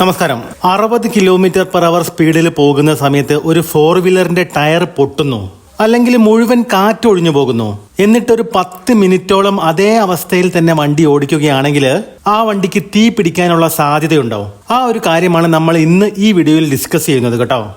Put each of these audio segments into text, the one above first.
നമസ്കാരം. അറുപത് kilometre per hour സ്പീഡിൽ പോകുന്ന സമയത്ത് ഒരു ഫോർ വീലറിന്റെ ടയർ പൊട്ടുന്നു. അല്ലെങ്കിൽ മുഴുവൻ കാറ്റ് ഒഴിഞ്ഞു പോകുന്നു. എന്നിട്ടൊരു പത്ത് മിനിറ്റോളം അതേ അവസ്ഥയിൽ തന്നെ വണ്ടി ഓടിക്കുകയാണെങ്കിൽ ആ വണ്ടിക്ക് തീ പിടിക്കാനുള്ള സാധ്യതയുണ്ടോ ആ ഒരു കാര്യമാണ് നമ്മൾ ഇന്ന് ഈ വീഡിയോയിൽ ഡിസ്കസ് ചെയ്യുന്നത് കേട്ടോ.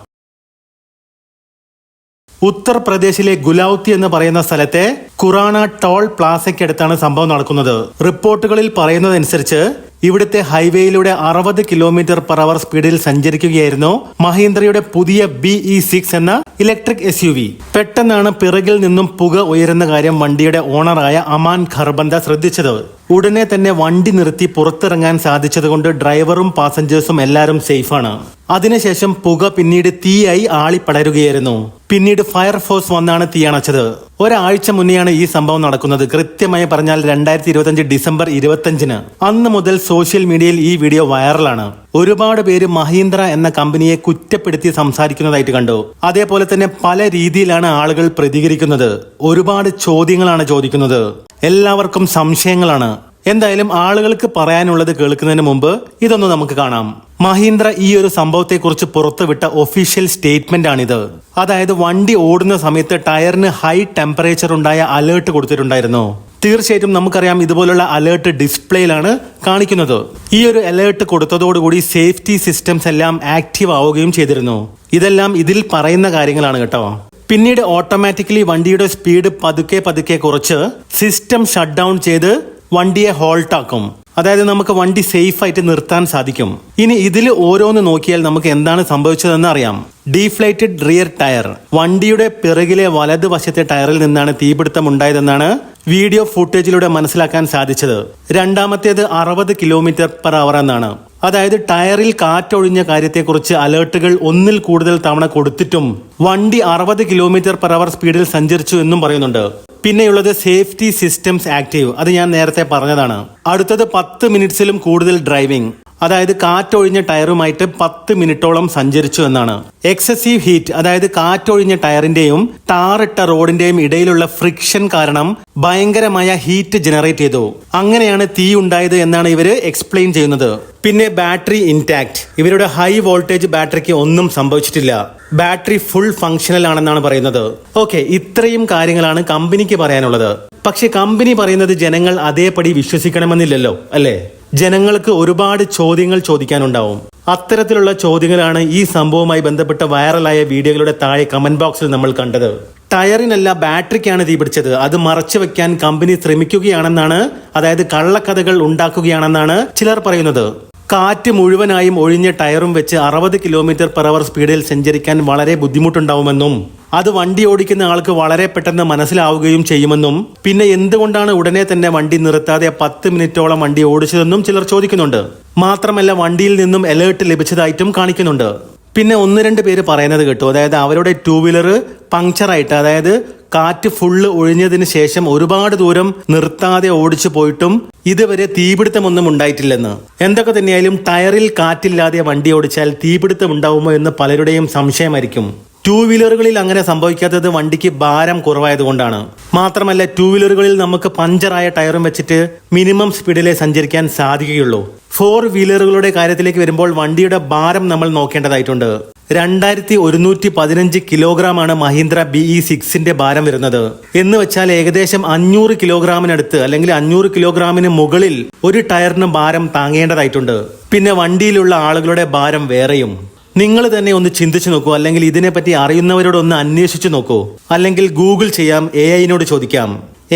ഉത്തർപ്രദേശിലെ ഗുലൌത്തി എന്ന് പറയുന്ന സ്ഥലത്തെ കുറാണ ടോൾ പ്ലാസയ്ക്കടുത്താണ് സംഭവം നടക്കുന്നത്. റിപ്പോർട്ടുകളിൽ പറയുന്നതനുസരിച്ച് ഇവിടുത്തെ ഹൈവേയിലൂടെ അറുപത് കിലോമീറ്റർ പെർ അവർ സ്പീഡിൽ സഞ്ചരിക്കുകയായിരുന്നു മഹീന്ദ്രയുടെ പുതിയ ബി ഇ സിക്സ് എന്ന ഇലക്ട്രിക് എസ് യു വി പെട്ടെന്നാണ് പിറകിൽ നിന്നും പുക ഉയരുന്ന കാര്യം വണ്ടിയുടെ ഓണറായ അമാൻ ഖർബന്ത ശ്രദ്ധിച്ചത്. ഉടനെ തന്നെ വണ്ടി നിർത്തി പുറത്തിറങ്ങാൻ സാധിച്ചതുകൊണ്ട് ഡ്രൈവറും പാസഞ്ചേഴ്സും എല്ലാവരും സേഫാണ് അതിനുശേഷം പുക പിന്നീട് തീയായി ആളിപ്പടരുകയായിരുന്നു. പിന്നീട് ഫയർഫോഴ്സ് വന്നാണ് തീയണച്ചത്. ഒരാഴ്ച മുന്നെയാണ് ഈ സംഭവം നടക്കുന്നത്. കൃത്യമായി പറഞ്ഞാൽ രണ്ടായിരത്തി ഇരുപത്തഞ്ച് ഡിസംബർ ഇരുപത്തിയഞ്ചിന് അന്ന് മുതൽ സോഷ്യൽ മീഡിയയിൽ ഈ വീഡിയോ വൈറലാണ്. ഒരുപാട് പേര് മഹീന്ദ്ര എന്ന കമ്പനിയെ കുറ്റപ്പെടുത്തി സംസാരിക്കുന്നതായിട്ട് കണ്ടു. അതേപോലെ തന്നെ പല രീതിയിലാണ് ആളുകൾ പ്രതികരിക്കുന്നത്. ഒരുപാട് ചോദ്യങ്ങളാണ് ചോദിക്കുന്നത്. എല്ലാവർക്കും സംശയങ്ങളാണ്. എന്തായാലും ആളുകൾക്ക് പറയാനുള്ളത് കേൾക്കുന്നതിന് മുമ്പ് ഇതൊന്ന് നമുക്ക് കാണാം. മഹീന്ദ്ര ഈ ഒരു സംഭവത്തെക്കുറിച്ച് പുറത്തുവിട്ട ഒഫീഷ്യൽ സ്റ്റേറ്റ്മെന്റ് ആണിത് അതായത് വണ്ടി ഓടുന്ന സമയത്ത് ടയറിന് ഹൈ ടെമ്പറേച്ചർ ഉണ്ടായ അലേർട്ട് കൊടുത്തിട്ടുണ്ടായിരുന്നു. തീർച്ചയായിട്ടും നമുക്കറിയാം ഇതുപോലുള്ള അലേർട്ട് ഡിസ്പ്ലേയിലാണ് കാണിക്കുന്നത്. ഈ ഒരു അലേർട്ട് കൊടുത്തതോടുകൂടി സേഫ്റ്റി സിസ്റ്റംസ് എല്ലാം ആക്റ്റീവ് ആവുകയും ചെയ്തിരുന്നു. ഇതെല്ലാം ഇതിൽ പറയുന്ന കാര്യങ്ങളാണ് കേട്ടോ. പിന്നീട് ഓട്ടോമാറ്റിക്കലി വണ്ടിയുടെ സ്പീഡ് പതുക്കെ പതുക്കെ കുറച്ച് സിസ്റ്റം ഷട്ട് ഡൗൺ ചെയ്ത് വണ്ടിയെ ഹോൾട്ടാക്കും. അതായത് നമുക്ക് വണ്ടി സേഫ് ആയിട്ട് നിർത്താൻ സാധിക്കും. ഇനി ഇതിൽ ഓരോന്ന് നോക്കിയാൽ നമുക്ക് എന്താണ് സംഭവിച്ചതെന്ന് അറിയാം. Deflated rear tyre. വണ്ടിയുടെ പിറകിലെ വലതുവശത്തെ ടയറിൽ നിന്നാണ് തീപിടുത്തം ഉണ്ടായതെന്നാണ് വീഡിയോ ഫുട്ടേജിലൂടെ മനസ്സിലാക്കാൻ സാധിച്ചത്. രണ്ടാമത്തേത് അറുപത് കിലോമീറ്റർ പെർ അവർ എന്നാണ്. അതായത് ടയറിൽ കാറ്റൊഴിഞ്ഞ കാര്യത്തെക്കുറിച്ച് അലേർട്ടുകൾ ഒന്നിൽ കൂടുതൽ തവണ കൊടുത്തിട്ടും വണ്ടി അറുപത് കിലോമീറ്റർ പെർ അവർ സ്പീഡിൽ സഞ്ചരിച്ചു എന്നും പറയുന്നുണ്ട്. പിന്നെയുള്ളത് സേഫ്റ്റി സിസ്റ്റംസ് ആക്റ്റീവ്. അത് ഞാൻ നേരത്തെ പറഞ്ഞതാണ്. അടുത്തത് പത്ത് മിനിറ്റ്സിലും കൂടുതൽ ഡ്രൈവിംഗ്. അതായത് കാറ്റൊഴിഞ്ഞ ടയറുമായിട്ട് പത്ത് മിനിറ്റോളം സഞ്ചരിച്ചു എന്നാണ്. എക്സസീവ് ഹീറ്റ് അതായത് കാറ്റൊഴിഞ്ഞ ടയറിന്റെയും ടാറിട്ട റോഡിന്റെയും ഇടയിലുള്ള ഫ്രിക്ഷൻ കാരണം ഭയങ്കരമായ ഹീറ്റ് ജനറേറ്റ് ചെയ്തു. അങ്ങനെയാണ് തീ ഉണ്ടായത് എന്നാണ് ഇവർ എക്സ്പ്ലെയിൻ ചെയ്യുന്നത്. പിന്നെ ബാറ്ററി ഇൻടാക്ട് ഇവരുടെ ഹൈ വോൾട്ടേജ് ബാറ്ററിക്ക് ഒന്നും സംഭവിച്ചിട്ടില്ല. ബാറ്ററി ഫുൾ ഫങ്ഷണൽ ആണെന്നാണ് പറയുന്നത്. ഓക്കെ ഇത്രയും കാര്യങ്ങളാണ് കമ്പനിക്ക് പറയാനുള്ളത്. പക്ഷെ കമ്പനി പറയുന്നത് ജനങ്ങൾ അതേപടി വിശ്വസിക്കണമെന്നില്ലല്ലോ അല്ലേ? ജനങ്ങൾക്ക് ഒരുപാട് ചോദ്യങ്ങൾ ചോദിക്കാനുണ്ടാവും. അത്തരത്തിലുള്ള ചോദ്യങ്ങളാണ് ഈ സംഭവവുമായി ബന്ധപ്പെട്ട വൈറലായ വീഡിയോകളുടെ താഴെ കമന്റ് ബോക്സിൽ നമ്മൾ കണ്ടത്. ടയറിനല്ല ബാറ്ററിക്കാണ് തീപിടിച്ചത് അത് മറച്ചു വെക്കാൻ കമ്പനി ശ്രമിക്കുകയാണെന്നാണ് അതായത് കള്ളക്കഥകൾ ഉണ്ടാക്കുകയാണെന്നാണ് ചിലർ പറയുന്നത്. കാറ്റ് മുഴുവനായും ഒഴിഞ്ഞ ടയറും വെച്ച് അറുപത് കിലോമീറ്റർ പെർ അവർ സ്പീഡിൽ സഞ്ചരിക്കാൻ വളരെ ബുദ്ധിമുട്ടുണ്ടാവുമെന്നും അത് വണ്ടി ഓടിക്കുന്ന ആൾക്ക് വളരെ പെട്ടെന്ന് മനസ്സിലാവുകയും ചെയ്യുമെന്നും പിന്നെ എന്തുകൊണ്ടാണ് ഉടനെ തന്നെ വണ്ടി നിർത്താതെ പത്ത് മിനിറ്റോളം വണ്ടി ഓടിച്ചതെന്നും ചിലർ ചോദിക്കുന്നുണ്ട്. മാത്രമല്ല വണ്ടിയിൽ നിന്നും അലേർട്ട് ലഭിച്ചതായിട്ടും കാണിക്കുന്നുണ്ട്. പിന്നെ ഒന്ന് രണ്ട് പേര് പറയുന്നത് കേട്ടു. അതായത് അവരുടെ ടൂ വീലർ പങ്ക്ചറായിട്ട് അതായത് കാറ്റ് ഫുള്ള് ഒഴിഞ്ഞതിന് ശേഷം ഒരുപാട് ദൂരം നിർത്താതെ ഓടിച്ചു പോയിട്ടും ഇതുവരെ തീപിടുത്തമൊന്നും ഉണ്ടായിട്ടില്ലെന്ന്. എന്തൊക്കെ തന്നെയായാലും ടയറിൽ കാറ്റില്ലാതെ വണ്ടി ഓടിച്ചാൽ തീപിടുത്തം ഉണ്ടാവുമോ എന്ന് പലരുടെയും സംശയമായിരിക്കും. ടൂ വീലറുകളിൽ അങ്ങനെ സംഭവിക്കാത്തത് വണ്ടിക്ക് ഭാരം കുറവായതുകൊണ്ടാണ് മാത്രമല്ല ടൂ വീലറുകളിൽ നമുക്ക് പഞ്ചറായ ടയറും വെച്ചിട്ട് മിനിമം സ്പീഡിലെ സഞ്ചരിക്കാൻ സാധിക്കുകയുള്ളൂ. ഫോർ വീലറുകളുടെ കാര്യത്തിലേക്ക് വരുമ്പോൾ വണ്ടിയുടെ ഭാരം നമ്മൾ നോക്കേണ്ടതായിട്ടുണ്ട്. രണ്ടായിരത്തി ഒരുന്നൂറ്റി പതിനഞ്ച് കിലോഗ്രാം ആണ് മഹീന്ദ്ര ബി ഇ സിക്സിന്റെ ഭാരം വരുന്നത്. എന്ന് വെച്ചാൽ ഏകദേശം അഞ്ഞൂറ് കിലോഗ്രാമിനടുത്ത് അല്ലെങ്കിൽ അഞ്ഞൂറ് കിലോഗ്രാമിന് മുകളിൽ ഒരു ടയറിന് ഭാരം താങ്ങേണ്ടതായിട്ടുണ്ട്. പിന്നെ വണ്ടിയിലുള്ള ആളുകളുടെ ഭാരം വേറെയും. നിങ്ങൾ തന്നെ ഒന്ന് ചിന്തിച്ചു നോക്കൂ. അല്ലെങ്കിൽ ഇതിനെപ്പറ്റി അറിയുന്നവരോട് ഒന്ന് അന്വേഷിച്ചു നോക്കൂ. അല്ലെങ്കിൽ ഗൂഗിൾ ചെയ്യാം എ ഐനോട് ചോദിക്കാം.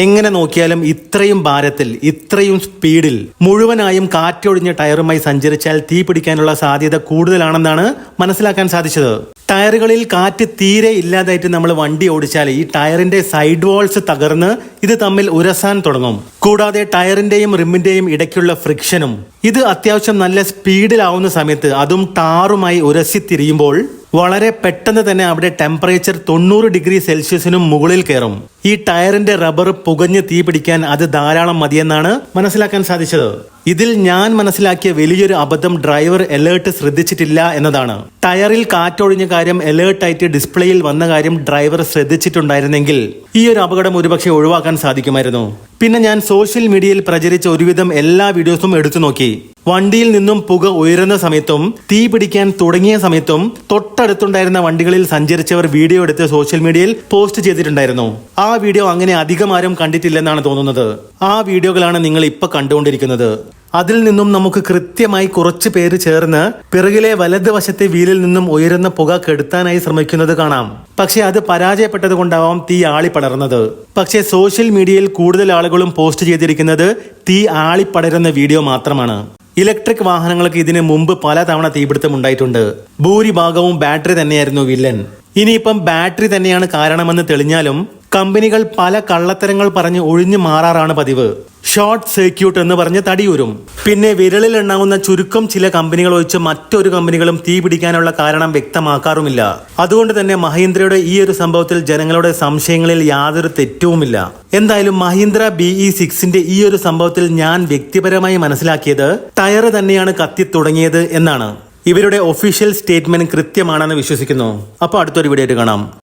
എങ്ങനെ നോക്കിയാലും ഇത്രയും ഭാരത്തിൽ ഇത്രയും സ്പീഡിൽ മുഴുവനായും കാറ്റൊഴിഞ്ഞ ടയറുമായി സഞ്ചരിച്ചാൽ തീ പിടിക്കാനുള്ള സാധ്യത കൂടുതലാണെന്നാണ് മനസ്സിലാക്കാൻ സാധിച്ചത്. ടയറുകളിൽ കാറ്റ് തീരെ ഇല്ലാതായിട്ട് നമ്മൾ വണ്ടി ഓടിച്ചാൽ ഈ ടയറിന്റെ സൈഡ് വാൾസ് തകർന്ന് ഇത് തമ്മിൽ ഉരസാൻ തുടങ്ങും. കൂടാതെ ടയറിന്റെയും റിമ്മിന്റെയും ഇടയ്ക്കുള്ള ഫ്രിക്ഷനും. ഇത് അത്യാവശ്യം നല്ല സ്പീഡിലാവുന്ന സമയത്ത് അതും ടാറുമായി ഉരസി തിരിയുമ്പോൾ വളരെ പെട്ടെന്ന് തന്നെ അവിടെ ടെമ്പറേച്ചർ തൊണ്ണൂറ് ഡിഗ്രി സെൽഷ്യസിനും മുകളിൽ കയറും. ഈ ടയറിന്റെ റബ്ബർ പുകഞ്ഞ് തീ പിടിക്കാൻ അത് ധാരാളം മതിയെന്നാണ് മനസ്സിലാക്കാൻ സാധിച്ചത്. ഇതിൽ ഞാൻ മനസ്സിലാക്കിയ വലിയൊരു അബദ്ധം ഡ്രൈവർ അലേർട്ട് ശ്രദ്ധിച്ചിട്ടില്ല എന്നതാണ്. ടയറിൽ കാറ്റൊഴിഞ്ഞ കാര്യം അലേർട്ടായിട്ട് ഡിസ്പ്ലേയിൽ വന്ന കാര്യം ഡ്രൈവർ ശ്രദ്ധിച്ചിട്ടുണ്ടായിരുന്നെങ്കിൽ ഈ ഒരു അപകടം ഒരുപക്ഷെ ഒഴിവാക്കാൻ സാധിക്കുമായിരുന്നു. പിന്നെ ഞാൻ സോഷ്യൽ മീഡിയയിൽ പ്രചരിച്ച ഒരുവിധം എല്ലാ വീഡിയോസും എടുത്തു നോക്കി. വണ്ടിയിൽ നിന്നും പുക ഉയരുന്ന സമയത്തും തീ പിടിക്കാൻ തുടങ്ങിയ സമയത്തും തൊട്ടടുത്തുണ്ടായിരുന്ന വണ്ടികളിൽ സഞ്ചരിച്ചവർ വീഡിയോ എടുത്ത് സോഷ്യൽ മീഡിയയിൽ പോസ്റ്റ് ചെയ്തിട്ടുണ്ടായിരുന്നു. ആ വീഡിയോ അങ്ങനെ അധികം ആരും കണ്ടിട്ടില്ലെന്നാണ് തോന്നുന്നത്. ആ വീഡിയോകളാണ് നിങ്ങൾ ഇപ്പൊ കണ്ടുകൊണ്ടിരിക്കുന്നത്. അതിൽ നിന്നും നമുക്ക് കൃത്യമായി കുറച്ച് പേര് ചേർന്ന് പിറകിലെ വലതുവശത്തെ വീലിൽ നിന്നും ഉയരുന്ന പുക കെടുത്താനായി ശ്രമിക്കുന്നത് കാണാം. പക്ഷെ അത് പരാജയപ്പെട്ടത് കൊണ്ടാവാം തീ ആളിപ്പടർന്നത് പക്ഷേ സോഷ്യൽ മീഡിയയിൽ കൂടുതൽ ആളുകളും പോസ്റ്റ് ചെയ്തിരിക്കുന്നത് തീ ആളിപ്പടരുന്ന വീഡിയോ മാത്രമാണ്. ഇലക്ട്രിക് വാഹനങ്ങൾക്ക് ഇതിന് മുമ്പ് പലതവണ തീപിടുത്തം ഉണ്ടായിട്ടുണ്ട് ഭൂരിഭാഗവും ബാറ്ററി തന്നെയായിരുന്നു വില്ലൻ. ഇനിയിപ്പം ബാറ്ററി തന്നെയാണ് കാരണമെന്ന് തെളിഞ്ഞാലും കമ്പനികൾ പല കള്ളത്തരങ്ങൾ പറഞ്ഞ് ഒഴിഞ്ഞു മാറാറാണ് പതിവ്. ഷോർട്ട് സർക്യൂട്ട് എന്ന് പറഞ്ഞ് തടിയൂരും. പിന്നെ വിരലിൽ എണ്ണാവുന്ന ചുരുക്കം ചില കമ്പനികൾ ഒഴിച്ച് മറ്റൊരു കമ്പനികളും തീ പിടിക്കാനുള്ള കാരണം വ്യക്തമാക്കാറുമില്ല. അതുകൊണ്ട് തന്നെ മഹീന്ദ്രയുടെ ഈ ഒരു സംഭവത്തിൽ ജനങ്ങളുടെ സംശയങ്ങളിൽ യാതൊരു തെറ്റുമില്ല എന്തായാലും മഹീന്ദ്ര ബി ഇ സിക്സിന്റെ ഈ ഒരു സംഭവത്തിൽ ഞാൻ വ്യക്തിപരമായി മനസ്സിലാക്കിയത് ടയർ തന്നെയാണ് കത്തി തുടങ്ങിയത് എന്നാണ്. ഇവരുടെ ഒഫീഷ്യൽ സ്റ്റേറ്റ്മെന്റ് കൃത്യമാണെന്ന് വിശ്വസിക്കുന്നു. അപ്പോൾ അടുത്തൊരു വീഡിയോ കാണാം.